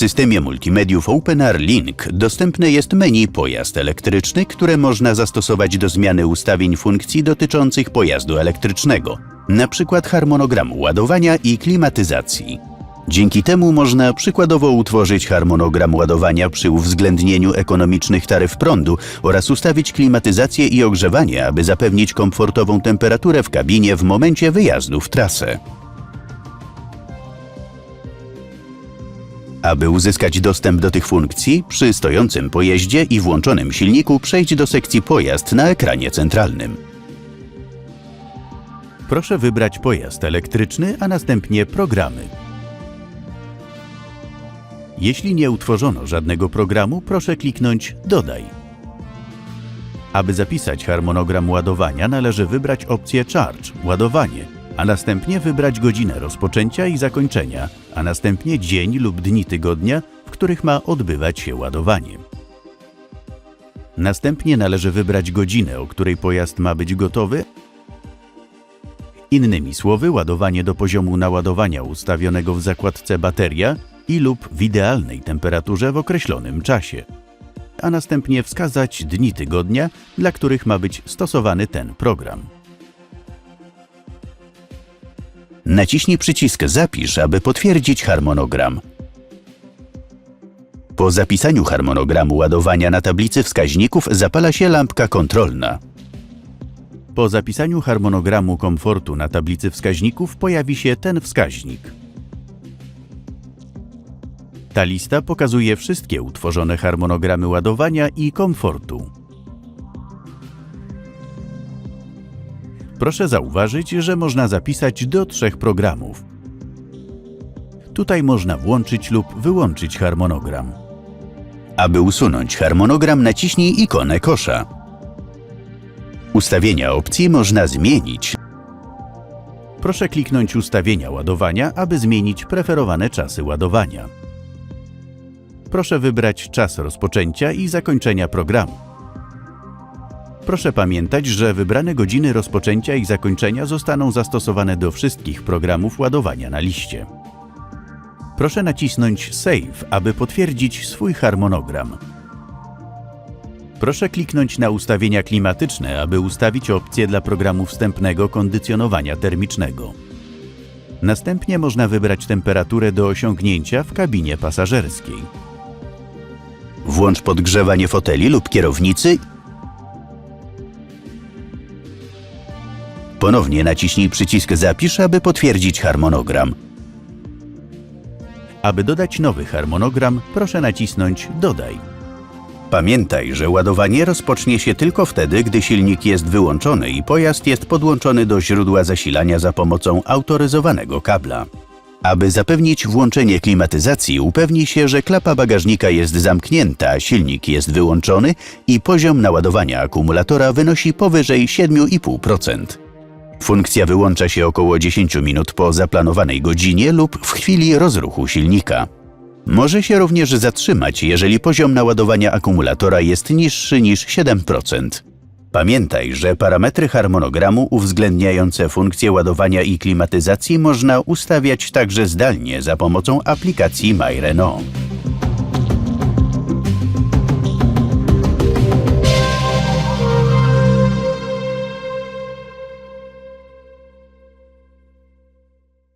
systemie multimediów OpenR Link dostępne jest menu Pojazd elektryczny, które można zastosować do zmiany ustawień funkcji dotyczących pojazdu elektrycznego, np. harmonogramu ładowania i klimatyzacji. Dzięki temu można przykładowo utworzyć harmonogram ładowania przy uwzględnieniu ekonomicznych taryf prądu oraz ustawić klimatyzację i ogrzewanie, aby zapewnić komfortową temperaturę w kabinie w momencie wyjazdu w trasę. Aby uzyskać dostęp do tych funkcji, przy stojącym pojeździe i włączonym silniku przejdź do sekcji Pojazd na ekranie centralnym. Proszę wybrać pojazd elektryczny, a następnie programy. Jeśli nie utworzono żadnego programu, proszę kliknąć Dodaj. Aby zapisać harmonogram ładowania, należy wybrać opcję Charge ładowanie, a następnie wybrać godzinę rozpoczęcia i zakończenia, a następnie dzień lub dni tygodnia, w których ma odbywać się ładowanie. Następnie należy wybrać godzinę, o której pojazd ma być gotowy. Innymi słowy, ładowanie do poziomu naładowania ustawionego w zakładce bateria i lub w idealnej temperaturze w określonym czasie. A następnie wskazać dni tygodnia, dla których ma być stosowany ten program. Naciśnij przycisk Zapisz, aby potwierdzić harmonogram. Po zapisaniu harmonogramu ładowania na tablicy wskaźników zapala się lampka kontrolna. Po zapisaniu harmonogramu komfortu na tablicy wskaźników pojawi się ten wskaźnik. Ta lista pokazuje wszystkie utworzone harmonogramy ładowania i komfortu. Proszę zauważyć, że można zapisać do trzech programów. Tutaj można włączyć lub wyłączyć harmonogram. Aby usunąć harmonogram, naciśnij ikonę kosza. Ustawienia opcji można zmienić. Proszę kliknąć Ustawienia ładowania, aby zmienić preferowane czasy ładowania. Proszę wybrać czas rozpoczęcia i zakończenia programu. Proszę pamiętać, że wybrane godziny rozpoczęcia i zakończenia zostaną zastosowane do wszystkich programów ładowania na liście. Proszę nacisnąć Save, aby potwierdzić swój harmonogram. Proszę kliknąć na ustawienia klimatyczne, aby ustawić opcję dla programu wstępnego kondycjonowania termicznego. Następnie można wybrać temperaturę do osiągnięcia w kabinie pasażerskiej. Włącz podgrzewanie foteli lub kierownicy. Ponownie naciśnij przycisk Zapisz, aby potwierdzić harmonogram. Aby dodać nowy harmonogram, proszę nacisnąć Dodaj. Pamiętaj, że ładowanie rozpocznie się tylko wtedy, gdy silnik jest wyłączony i pojazd jest podłączony do źródła zasilania za pomocą autoryzowanego kabla. Aby zapewnić włączenie klimatyzacji, upewnij się, że klapa bagażnika jest zamknięta, silnik jest wyłączony i poziom naładowania akumulatora wynosi powyżej 7,5%. Funkcja wyłącza się około 10 minut po zaplanowanej godzinie lub w chwili rozruchu silnika. Może się również zatrzymać, jeżeli poziom naładowania akumulatora jest niższy niż 7%. Pamiętaj, że parametry harmonogramu uwzględniające funkcje ładowania i klimatyzacji można ustawiać także zdalnie za pomocą aplikacji MyRenault.